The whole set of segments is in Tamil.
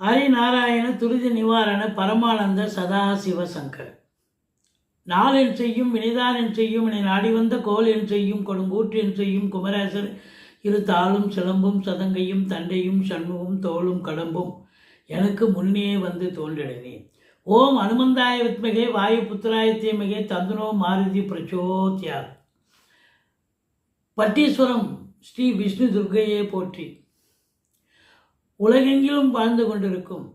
ஹரிநாராயண துரித நிவாரண பரமானந்த சதா சிவசங்கர் நாளென் செய்யும் வினைதானென் செய்யும் என நாடி வந்த கோல் என் செய்யும் கொடுங்கூற்று என் செய்யும் குமரேசர் இரு தாளும் சிலம்பும் சதங்கையும் தண்டையும் சண்முகம் தோளும் கடம்பும் எனக்கு முன்னே வந்து தோன்றினேன். ஓம் அனுமந்தாய வித்மகே வாயு புத்திராய தீமகே தந்துனோ மாருதி பிரச்சோத்யா. பட்டீஸ்வரம் ஸ்ரீ விஷ்ணு துர்கையே போற்றி. உலகெங்கிலும் வாழ்ந்து கொண்டிருக்கும்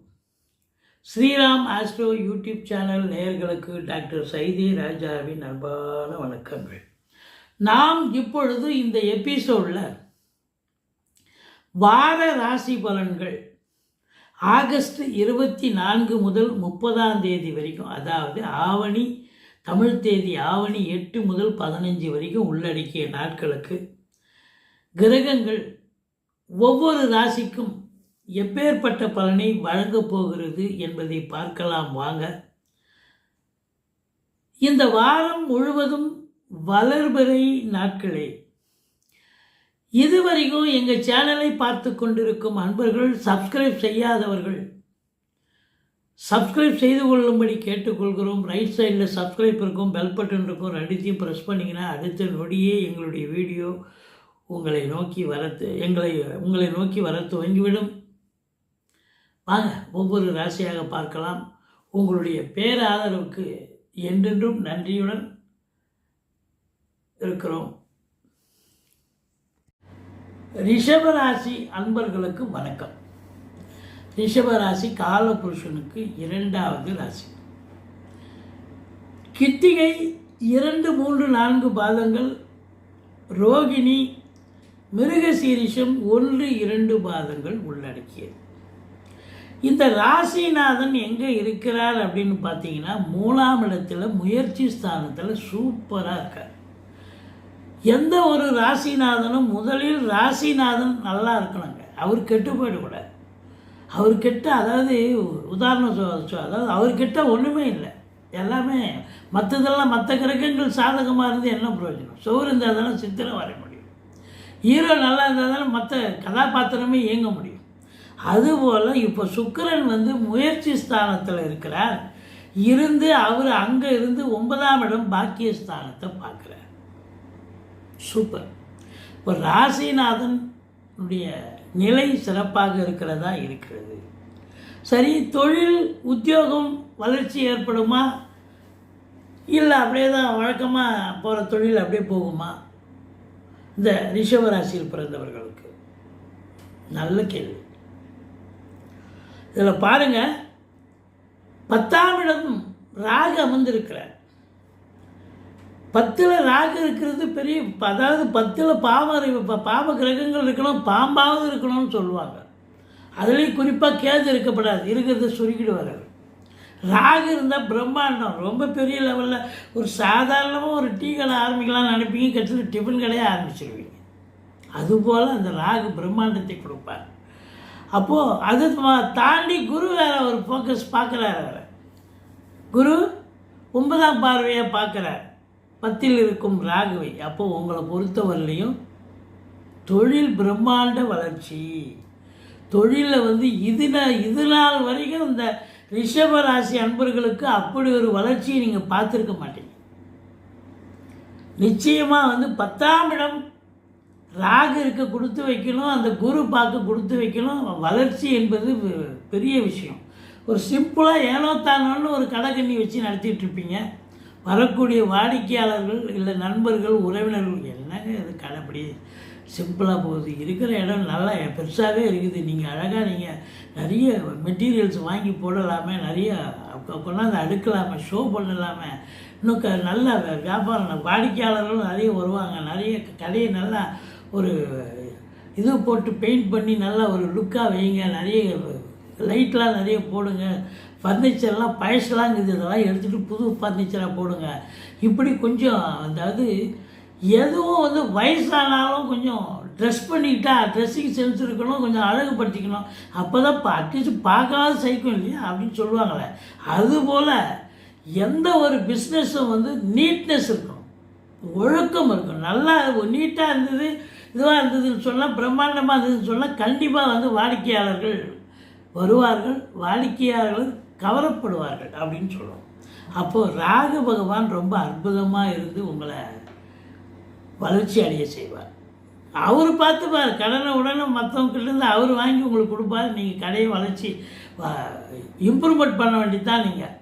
ஸ்ரீராம் ஆஸ்ட்ரோ யூடியூப் சேனல் நேயர்களுக்கு டாக்டர் சைதி ராஜாவின் அன்பான வணக்கங்கள். நாம் இப்பொழுது இந்த எபிசோடில் வார ராசி பலன்கள் ஆகஸ்ட் இருபத்தி நான்கு முதல் முப்பதாம் தேதி வரைக்கும் அதாவது ஆவணி தமிழ் தேதி ஆவணி எட்டு முதல் பதினஞ்சு வரைக்கும் உள்ளடக்கிய நாட்களுக்கு கிரகங்கள் ஒவ்வொரு ராசிக்கும் எப்பேற்பட்ட பலனை வழங்கப் போகிறது என்பதை பார்க்கலாம் வாங்க. இந்த வாரம் முழுவதும் வளர்பிறை நாட்களே. இதுவரைக்கும் எங்கள் சேனலை பார்த்து கொண்டிருக்கும் அன்பர்கள் சப்ஸ்கிரைப் செய்யாதவர்கள் சப்ஸ்கிரைப் செய்து கொள்ளும்படி கேட்டுக்கொள்கிறோம். ரைட் சைடில் சப்ஸ்கிரைப் இருக்கும் பெல் பட்டன் இருக்கும் ரெண்டுத்தையும் ப்ரெஸ் பண்ணிங்கன்னா அடுத்த நொடியே எங்களுடைய வீடியோ உங்களை நோக்கி வரத்து எங்களை உங்களை நோக்கி வர துவங்கிவிடும். வாங்க ஒவ்வொரு ராசியாக பார்க்கலாம். உங்களுடைய பேராதரவுக்கு என்றென்றும் நன்றியுடன் இருக்கிறோம். ரிஷபராசி அன்பர்களுக்கு வணக்கம். ரிஷபராசி காலபுருஷனுக்கு இரண்டாவது ராசி. கித்திகை இரண்டு மூன்று நான்கு பாதங்கள். ரோகிணி மிருகசீரிஷம் ஒன்று இரண்டு பாதங்கள் உள்ளடக்கியது. இந்த ராசிநாதன் எங்கே இருக்கிறார் அப்படின்னு பார்த்தீங்கன்னா மூணாம் இடத்துல முயற்சி ஸ்தானத்தில் சூப்பராக இருக்கார். எந்த ஒரு ராசிநாதனும் முதலில் ராசிநாதன் நல்லா இருக்கணுங்க. அவர் கெட்டு போயிடக்கூடாது அவர் கெட்ட அதாவது உதாரணம் சொ அதாவது அவர் கெட்ட ஒன்றுமே இல்லை. எல்லாமே மற்றதெல்லாம் மற்ற கிரகங்கள் சாதகமாக இருந்து என்ன பிரயோஜனம்? சோறு இருந்தால் தானே சித்திரம் வரைய முடியும். ஹீரோ நல்லா இருந்தால் தானே மற்ற கதாபாத்திரமே இயங்க முடியும். அதுபோல் இப்போ சுக்கரன் வந்து முயற்சி ஸ்தானத்தில் இருக்கிறார். இருந்து அவர் அங்கே இருந்து ஒன்பதாம் இடம் பாக்கிய ஸ்தானத்தை பார்க்குறார். சூப்பர். இப்போ ராசிநாதனுடைய நிலை சிறப்பாக இருக்கிறதா இருக்கிறது. சரி தொழில் உத்தியோகம் வளர்ச்சி ஏற்படுமா? இல்லை அப்படியே தான் வழக்கமாக போகிற தொழில் அப்படியே போகுமா? இந்த ரிஷவராசியில் பிறந்தவர்களுக்கு நல்ல கேள்வி. இதில் பாருங்க. பத்தாம் இடம் ராகு அமர்ந்திருக்கிறார். பத்தில் ராகு இருக்கிறது பெரிய அதாவது பத்தில் பாவ பாவ கிரகங்கள் இருக்கணும் பாம்பாவது இருக்கணும்னு சொல்லுவாங்க. அதுலேயும் குறிப்பாக கேது இருக்கப்படாது. இருக்கிறத சுருக்கிடுவார் அவர். ராகு இருந்தால் பிரம்மாண்டம். ரொம்ப பெரிய லெவலில் ஒரு சாதாரணமாக ஒரு டீ கடை ஆரம்பிக்கலாம்னு நினைப்பீங்க கட்சியில் டிஃபன் கடையே ஆரம்பிச்சிருவீங்க. அதுபோல் அந்த ராகு பிரம்மாண்டத்தை கொடுப்பார். அப்போது அது தாண்டி குரு வேற ஒரு ஃபோக்கஸ் பார்க்குறாரு வேற குரு ஒன்பதாம் பார்வையை பார்க்குறார். பத்தில் இருக்கும் ராகுவை. அப்போ உங்களை பொறுத்தவரையிலையும் தொழில் பிரம்மாண்ட வளர்ச்சி. தொழிலில் வந்து இது இது நாள் வரைக்கும் இந்த ரிஷப ராசி அன்பர்களுக்கு அப்படி ஒரு வளர்ச்சியை நீங்கள் பார்த்துருக்க மாட்டீங்க. நிச்சயமாக வந்து பத்தாம் இடம் ராகு இருக்க கொடுத்து வைக்கணும் அந்த குரு பார்க்க கொடுத்து வைக்கணும் வளர்ச்சி என்பது பெ- பெரிய விஷயம். ஒரு சிம்பிளாக ஏனோ தானோன்னு ஒரு கண்ணி வச்சு நடத்திட்டு இருப்பீங்க. வரக்கூடிய வாடிக்கையாளர்கள் இல்லை நண்பர்கள் உறவினர்கள் என்னங்க அது கடைப்படி சிம்பிளாக போகுது? இருக்கிற இடம் நல்லா பெருசாகவே இருக்குது. நீங்கள் அழகாக நீங்கள் நிறைய மெட்டீரியல்ஸ் வாங்கி போடலாமே நிறைய கொண்டாந்து அடுக்கலாமே ஷோ பண்ணலாமே. இன்னும் க நல்ல வியாபாரம் வாடிக்கையாளர்களும் நிறைய வருவாங்க. நிறைய க- கடையை நல்லா ஒரு இது போட்டு பெயிண்ட் பண்ணி நல்லா ஒரு லுக்காக வைங்க. நிறைய லைட்லாம் நிறைய போடுங்க. ஃபர்னிச்சர்லாம் பழசலாங்குது இதெல்லாம் எடுத்துகிட்டு புது ஃபர்னிச்சராக போடுங்க. இப்படி கொஞ்சம் அதாவது எதுவும் வந்து வயசானாலும் கொஞ்சம் ட்ரெஸ் பண்ணிக்கிட்டா ட்ரெஸ்ஸிங் சென்ஸ் இருக்கணும். கொஞ்சம் அழகுபடுத்திக்கணும். அப்போ தான் அட்லீஸ்ட் பார்க்காத சைக்கும் இல்லையா? அப்படின்னு சொல்லுவாங்களே. அதுபோல் எந்த ஒரு பிஸ்னஸும் வந்து நீட்னஸ் இருக்கணும். ஒழுக்கம் இருக்கும் நல்லா நீட்டாக இருந்தது இதுவாக இருந்ததுன்னு சொன்னால் பிரம்மாண்டமாக இருந்ததுன்னு சொன்னால் கண்டிப்பாக வந்து வாடிக்கையாளர்கள் வருவார்கள் வாடிக்கையாளர்கள் கவரப்படுவார்கள் அப்படின்னு சொல்லுவோம் அப்போது ராகு பகவான் ரொம்ப அற்புதமாக இருந்து உங்களை வளர்ச்சி அடைய செய்வார். அவர் பார்த்துப்பார் கடனை உடனே மற்றவங்கிட்டேருந்து அவர் வாங்கி உங்களுக்கு கொடுப்பார். நீங்கள் கடையை வளர்ச்சி இம்ப்ரூவ்மெண்ட் பண்ண வேண்டியது தான் நீங்கள்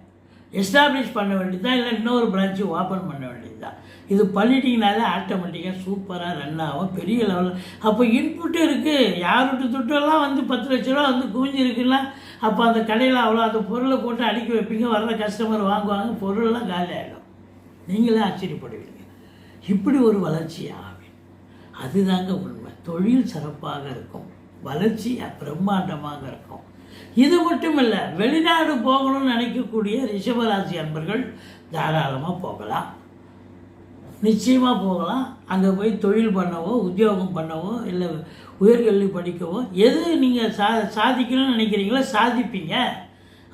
எஸ்டாப்ளிஷ் பண்ண வேண்டியது தான் இல்லை இன்னொரு பிரான்ச்சு ஓப்பன் பண்ண வேண்டியது தான் இது பண்ணிட்டீங்கனாலே ஆட்டோமேட்டிக்காக சூப்பராக ரன் ஆகும் பெரிய லெவலில் அப்போ இன்புட்டு இருக்குது யாருட்டு துட்டெல்லாம் வந்து பத்து லட்ச ரூபா வந்து குவிஞ்சிருக்குன்னா அப்போ அந்த கடையில் அவ்வளோ அந்த பொருளை போட்டு அடுக்கி வைப்பீங்க வர்ற கஸ்டமர் வாங்குவாங்க பொருளெல்லாம் காலி ஆகிடும் நீங்களே ஆச்சரியப்படுவீங்க. இப்படி ஒரு வளர்ச்சி ஆகும் அதுதாங்க உண்மை. தொழில் சிறப்பாக இருக்கும். வளர்ச்சி பிரம்மாண்டமாக இருக்கும். இது மட்டும் இல்லை வெளிநாடு போகணும்னு நினைக்கக்கூடிய ரிஷபராசி அன்பர்கள் தாராளமாக போகலாம். நிச்சயமாக போகலாம். அங்கே போய் தொழில் பண்ணவோ உத்தியோகம் பண்ணவோ இல்லை உயர்கல்வி படிக்கவோ எது நீங்கள் சா சாதிக்கணும்னு நினைக்கிறீங்களோ சாதிப்பீங்க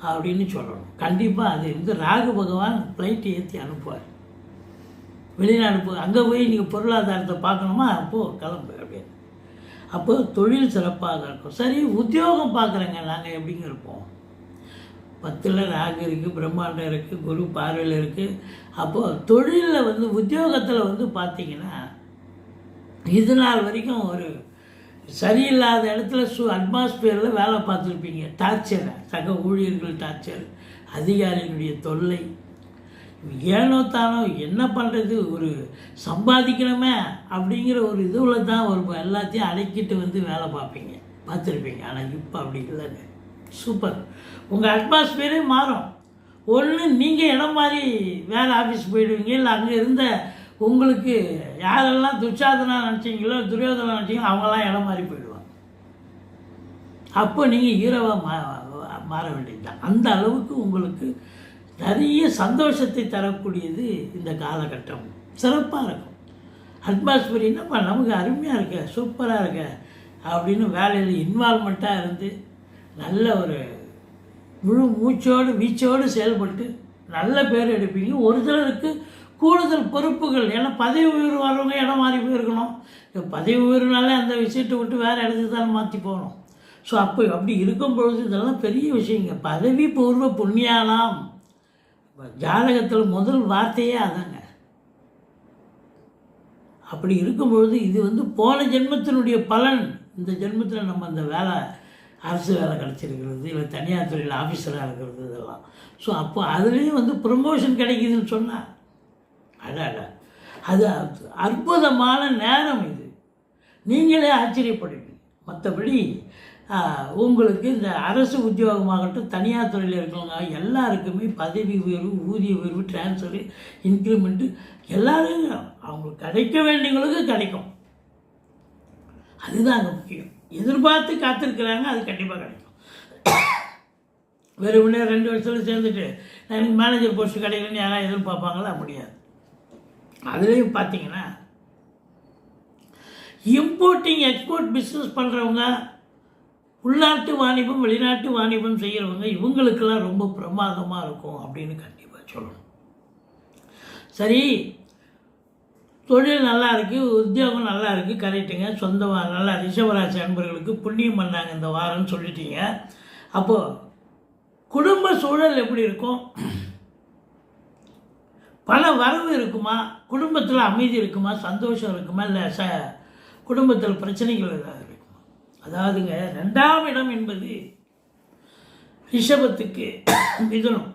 அப்படின்னு சொல்லணும். கண்டிப்பாக அது வந்து ராகு பகவான் ஃப்ளைட் ஏற்றி அனுப்புவார். வெளிநாடு போ அங்கே போய் நீங்கள் பொருளாதாரத்தை பார்க்கணுமா? அப்போது கிளம்பு அப்படின்னு. அப்போ தொழில் சிறப்பாக இருக்கும். சரி உத்தியோகம் பார்க்குறேங்க. நாங்கள் எப்படிங்க இருப்போம்? பத்தில் ராகு இருக்குது பிரம்மாண்டம் இருக்குது குரு பார்வையில் இருக்குது அப்போது தொழிலில் வந்து உத்தியோகத்தில் வந்து பார்த்தீங்கன்னா இது நாள் வரைக்கும் ஒரு சரியில்லாத இடத்துல சு அட்மாஸ்பியரில் வேலை பார்த்துருப்பீங்க. டார்ச்சர் சக ஊழியர்கள் டார்ச்சர் அதிகாரிகளுடைய தொல்லை ஏனோ தானோ என்ன பண்ணுறது ஒரு சம்பாதிக்கணுமே அப்படிங்கிற ஒரு இதுவில் தான் ஒரு எல்லாத்தையும் அடக்கிட்டு வந்து வேலை பார்ப்பீங்க. பார்த்துருப்பீங்க. ஆனால் இப்போ அப்படி இல்லைங்க. சூப்பர் உங்கள் அட்மாஸ்பியரே மாறும். ஒன்று நீங்கள் இடம் மாதிரி வேலை ஆஃபீஸ் போயிடுவீங்க. இல்லை அங்கே இருந்த உங்களுக்கு யாரெல்லாம் துச்சாதனா நினச்சிங்களோ துரியோதனா நினச்சிங்களோ அவங்கெல்லாம் இடம் மாதிரி போயிடுவாங்க. அப்போ நீங்கள் ஹீரோவாக மா மாற வேண்டியது தான் அந்த அளவுக்கு உங்களுக்கு நிறைய சந்தோஷத்தை தரக்கூடியது இந்த காலகட்டம். சிறப்பாக இருக்கும். அட்மாஸ்பியர் என்னப்பா நமக்கு அருமையாக இருக்க சூப்பராக இருக்க அப்படின்னு வேலையில் இன்வால்மெண்ட்டாக இருந்து நல்ல ஒரு முழு மூச்சோடு வீச்சோடு செயல்பட்டு நல்ல பேர் எடுப்பீங்க. ஒரு சிலருக்கு கூடுதல் பொறுப்புகள் ஏன்னா பதவி உயர்வு வரவங்க இடம் மாறி போயிருக்கணும். பதவி உயர்வுனாலே அந்த விஷயத்தை விட்டு வேறு இடத்துக்கு தானே மாற்றி போகணும். ஸோ அப்போ அப்படி இருக்கும் பொழுது இதெல்லாம் பெரிய விஷயங்க. பதவி பூர்வ புண்ணியாலாம் ஜாதகத்தில் முதல் வார்த்தையே அதாங்க. அப்படி இருக்கும்பொழுது இது வந்து போன ஜென்மத்தினுடைய பலன். இந்த ஜென்மத்தில் நம்ம அந்த வேலை அரசு வேலை கிடச்சிருக்கிறது இல்லை தனியார் துறையில் ஆஃபீஸராக இருக்கிறது இதெல்லாம். ஸோ அப்போ அதுலேயும் வந்து ப்ரமோஷன் கிடைக்குதுன்னு சொன்னால் அடாடா அது அற்புதமான நேரம் இது. நீங்களே ஆச்சரியப்படுவீங்க. மற்றபடி உங்களுக்கு இந்த அரசு உத்தியோகமாகட்டும் தனியார் துறையில் இருக்கிறவங்க எல்லாருக்குமே பதவி உயர்வு ஊதிய உயர்வு டிரான்ஸ்ஃபரு இன்க்ரிமெண்ட்டு எல்லாரும் அவங்களுக்கு கிடைக்க வேண்டியவங்களுக்கு கிடைக்கும். அதுதான் அங்கே முக்கியம். எதிர்பார்த்து காத்திருக்கிறாங்க அது கண்டிப்பாக கிடைக்கும். வெறுமனே ரெண்டு வருஷத்தில் சேர்ந்துட்டு நான் எனக்கு மேனேஜர் போஸ்ட் கிடைக்கலன்னு யாராவது எதிர்பார்ப்பாங்களா? முடியாது. அதுலேயும் பார்த்தீங்கன்னா இம்போர்ட்டிங் எக்ஸ்போர்ட் பிஸ்னஸ் பண்ணுறவங்க உள்நாட்டு வாணிபம் வெளிநாட்டு வாணிபம் செய்கிறவங்க இவங்களுக்கெல்லாம் ரொம்ப பிரமாதமாக இருக்கும் அப்படின்னு கண்டிப்பாக சொல்லணும். சரி தொழில் நல்லா இருக்குது உத்தியோகம் நல்லா இருக்குது கரெக்டுங்க சொந்த நல்லா ரிஷவராசி அன்பர்களுக்கு புண்ணியம் பண்ணாங்க இந்த வாரம்னு சொல்லிட்டீங்க. அப்போது குடும்ப சூழல் எப்படி இருக்கும்? பல வரவு இருக்குமா? குடும்பத்தில் அமைதி இருக்குமா? சந்தோஷம் இருக்குமா? இல்லை ச குடும்பத்தில் பிரச்சனைகள் ஏதாவது இருக்குமா அதாவதுங்க ரெண்டாம் இடம் என்பது ரிஷபத்துக்கு மிதுனம்.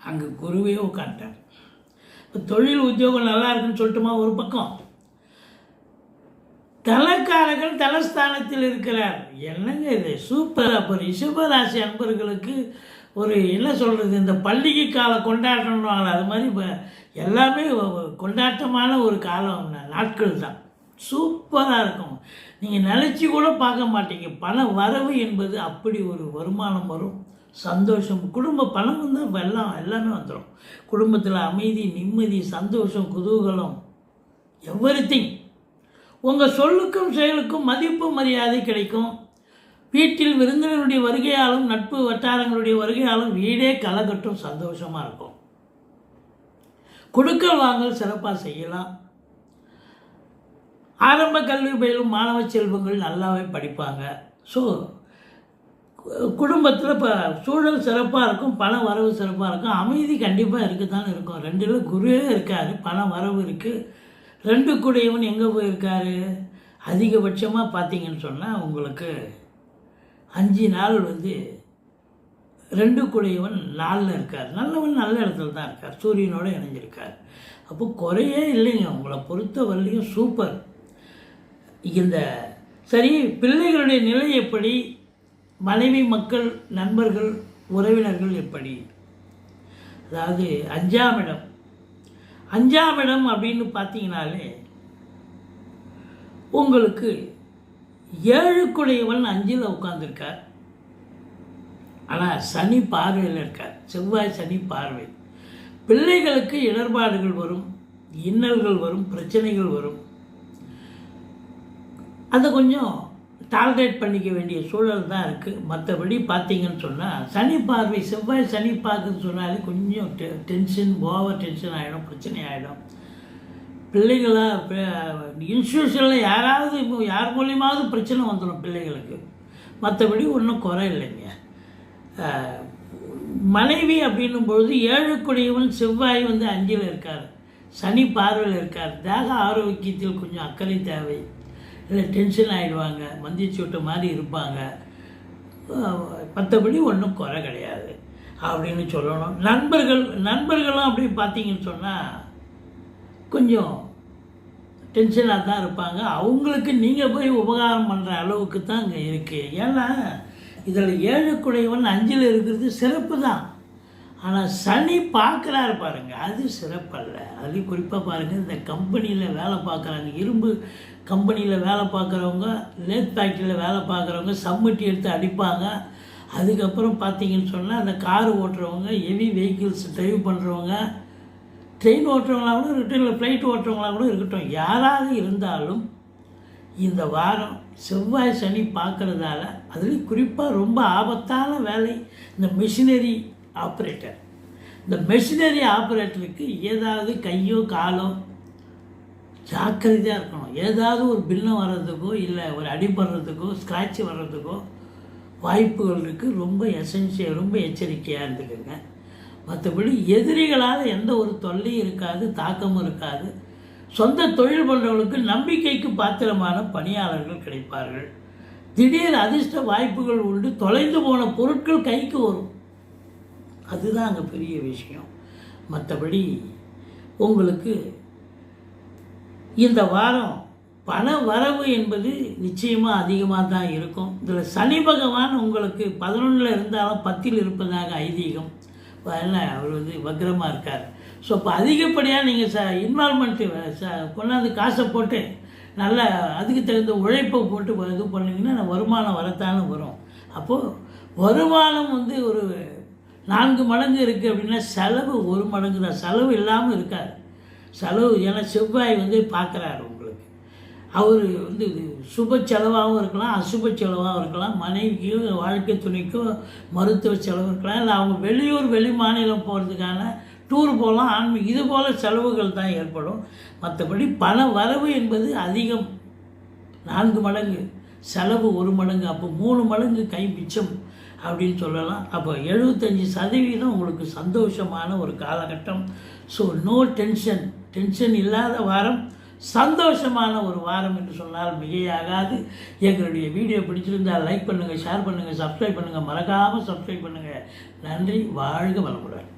அங்கே குருவே உட்காந்துட்டார் இப்போ தொழில் உத்தியோகம் நல்லா இருக்குன்னு சொல்லட்டுமா ஒரு பக்கம்? தலக்காரர்கள் தலஸ்தானத்தில் இருக்கிறார். என்னங்க இது? சூப்பர் அப்போ ரிஷபராசி அன்பர்களுக்கு ஒரு என்ன சொல்கிறது இந்த பண்டிகை கால கொண்டாட்டம்னு அது மாதிரி இப்போ எல்லாமே கொண்டாட்டமான ஒரு காலம் நாட்கள் தான் சூப்பராக இருக்கும். நீங்கள் நினச்சி கூட பார்க்க மாட்டீங்க. பண வரவு என்பது அப்படி ஒரு வருமானம் வரும். சந்தோஷம் குடும்ப பணம் வந்து எல்லாம் எல்லாமே வந்துடும் குடும்பத்தில் அமைதி நிம்மதி சந்தோஷம் குதூகலம் எவ்ரி உங்கள் சொல்லுக்கும் செயலுக்கும் மதிப்பு மரியாதை கிடைக்கும். வீட்டில் விருந்தினருடைய வருகையாலும் நட்பு வட்டாரங்களுடைய வருகையாலும் வீடே கலகட்டும் சந்தோஷமாக இருக்கும். கொடுக்கல் வாங்கல் சிறப்பாக செய்யலாம். ஆரம்ப கல்வி பயிலும் மாணவ செல்வங்கள் நல்லாவே படிப்பாங்க. ஸோ குடும்பத்தில் இப்போ சூழல் சிறப்பாக இருக்கும் பண வரவு சிறப்பாக இருக்கும். அமைதி கண்டிப்பாக இருக்கத்தான் இருக்கும். ரெண்டில் குருவே இருக்கார் பண வரவு இருக்குது ரெண்டு கூடையவன் எங்கே போயிருக்காரு? அதிகபட்சமாக பார்த்தீங்கன்னு சொன்னால் உங்களுக்கு அஞ்சு நாள் வந்து ரெண்டு கூடையவன் நாளில் இருக்கார். நல்லவன் நல்ல இடத்துல தான் இருக்கார். சூரியனோடு இணைஞ்சிருக்கார். அப்போ குறையே இல்லைங்க. உங்களை பொறுத்த வரலையும் சூப்பர் இந்த சரி பிள்ளைகளுடைய நிலை எப்படி? மனைவி மக்கள் நண்பர்கள் உறவினர்கள் எப்படி? அதாவது அஞ்சாம் இடம். அஞ்சாம் இடம் அப்படின்னு பார்த்தீங்கனாலே உங்களுக்கு ஏழுக்குடையவன் அஞ்சில் உட்காந்துருக்கார் ஆனால் சனி பார்வையில் இருக்கார். செவ்வாய் சனி பார்வை. பிள்ளைகளுக்கு இடர்பாடுகள் வரும் இன்னல்கள் வரும் பிரச்சனைகள் வரும். அதை கொஞ்சம் டாலரேட் பண்ணிக்க வேண்டிய சூழல் தான் இருக்குது மற்றபடி பார்த்தீங்கன்னு சொன்னால் சனி பார்வை செவ்வாய் சனி பார்க்குன்னு சொன்னாலே கொஞ்சம் டெ டென்ஷன் ஓவர் டென்ஷன் ஆகிடும் பிரச்சனை ஆகிடும் பிள்ளைகளாக இன்ஸ்டியூஷனில் யாராவது இப்போ யார் மூலியமாவது பிரச்சனை வந்துடும் பிள்ளைகளுக்கு. மற்றபடி ஒன்றும் குறை இல்லைங்க. மனைவி அப்படின்னும் பொழுது ஏழுக்குடையவன் செவ்வாய் வந்து அஞ்சில் இருக்கார். சனி பார்வையில் இருக்கார். தேக ஆரோக்கியத்தில் கொஞ்சம் அக்கறை தேவை. இல்லை டென்ஷன் ஆகிடுவாங்க மந்திச்சூட்டு மாதிரி இருப்பாங்க. மற்றபடி ஒன்றும் குறை கிடையாது. அப்படின்னு சொல்லணும். நண்பர்கள் நண்பர்களும் அப்படி பார்த்தீங்கன்னு சொன்னால் கொஞ்சம் டென்ஷனாக தான் இருப்பாங்க. அவங்களுக்கு நீங்கள் போய் உபகாரம் பண்ணுற அளவுக்கு தான் இங்கே இருக்குது ஏன்னா இதில் ஏழுக்குடையவன் அஞ்சில் இருக்கிறது சிறப்பு தான். ஆனால் சனி பார்க்குறாரு பாருங்க. அது சிறப்பல்ல. அதுலேயும் குறிப்பாக பாருங்கள் இந்த கம்பெனியில் வேலை பார்க்குறாங்க. இரும்பு கம்பெனியில் வேலை பார்க்குறவங்க லேத் ஃபேக்ட்ரியில் வேலை பார்க்குறவங்க சம்மட்டி எடுத்து அடிப்பாங்க. அதுக்கப்புறம் பார்த்தீங்கன்னு சொன்னால் அந்த கார் ஓட்டுறவங்க ஹெவி வெஹிக்கிள்ஸ் ட்ரைவ் பண்ணுறவங்க ட்ரெயின் ஓட்டுறவங்களா கூட இருக்கட்டும் இல்லை ஃப்ளைட் ஓட்டுறவங்களாக கூட இருக்கட்டும் யாராவது இருந்தாலும் இந்த வாரம் செவ்வாய் சனி பார்க்குறதால அதுலேயும் குறிப்பாக ரொம்ப ஆபத்தான வேலை. இந்த மிஷினரி ஆப்ரேட்டர் இந்த மெஷினரி ஆப்ரேட்டருக்கு ஏதாவது கையோ காலோ ஜாக்கிரதையாக இருக்கணும். ஏதாவது ஒரு பில்லம் வர்றதுக்கோ இல்லை ஒரு அடிபடுறதுக்கோ ஸ்க்ராட்ச் வர்றதுக்கோ வாய்ப்புகள் இருக்குது ரொம்ப எசென்சியல் ரொம்ப எச்சரிக்கையாக இருந்துக்குங்க. மற்றபடி எதிரிகளால் எந்த ஒரு தொல்லையும் இருக்காது தாக்கமும் இருக்காது. சொந்த தொழில் பண்ணுறவங்களுக்கு நம்பிக்கைக்கு பாத்திரமான பணியாளர்கள் கிடைப்பார்கள். திடீர் அதிர்ஷ்ட வாய்ப்புகள் உண்டு. தொலைந்து போன பொருட்கள் கைக்கு வரும். அதுதான் அங்கே பெரிய விஷயம். மற்றபடி உங்களுக்கு இந்த வாரம் பண வரவு என்பது நிச்சயமாக அதிகமாக தான் இருக்கும். இதில் சனி பகவான் உங்களுக்கு பதினொன்றில் இருந்தாலும் பத்தில் இருப்பதாக ஐதீகம். என்ன அவர் வந்து வக்ரமாக இருக்கார். ஸோ இப்போ அதிகப்படியாக நீங்கள் ச இன்வால்மெண்ட்டு ச கொண்டாந்து காசை போட்டு நல்ல அதுக்கு தகுந்த உழைப்பை போட்டு இது பண்ணிங்கன்னா வருமானம் வரத்தானே வரும். அப்போது வருமானம் வந்து ஒரு நான்கு மடங்கு இருக்குது அப்படின்னா செலவு ஒரு மடங்கு தான். செலவு இல்லாமல் இருக்காது செலவு ஏன்னா செவ்வாய் வந்து பார்க்குறாரு உங்களுக்கு. அவர் வந்து இது சுப செலவாகவும் இருக்கலாம் அசுப செலவாகவும் இருக்கலாம். மனைவிக்கும் வாழ்க்கை துணைக்கும் மருத்துவ செலவு இருக்கலாம். இல்லை அவங்க வெளியூர் வெளி மாநிலம் போகிறதுக்கான டூர் போகலாம். ஆன்மீக இது போல் செலவுகள் தான் ஏற்படும். மற்றபடி பண வரவு என்பது அதிகம். நான்கு மடங்கு. செலவு ஒரு மடங்கு. அப்போ மூணு மடங்கு கை மிச்சம். அப்படின்னு சொல்லலாம். அப்போ எழுபத்தஞ்சி சதவீதம் உங்களுக்கு சந்தோஷமான ஒரு காலகட்டம். ஸோ நோ டென்ஷன் டென்ஷன் இல்லாத வாரம் சந்தோஷமான ஒரு வாரம் என்று சொன்னால் மிகையாகாது. எங்களுடைய வீடியோ பிடிச்சிருந்தால் லைக் பண்ணுங்கள் ஷேர் பண்ணுங்கள் சப்ஸ்கிரைப் பண்ணுங்கள் மறக்காமல் சப்ஸ்கிரைப் பண்ணுங்கள் நன்றி வாழ்க வளமுடன்.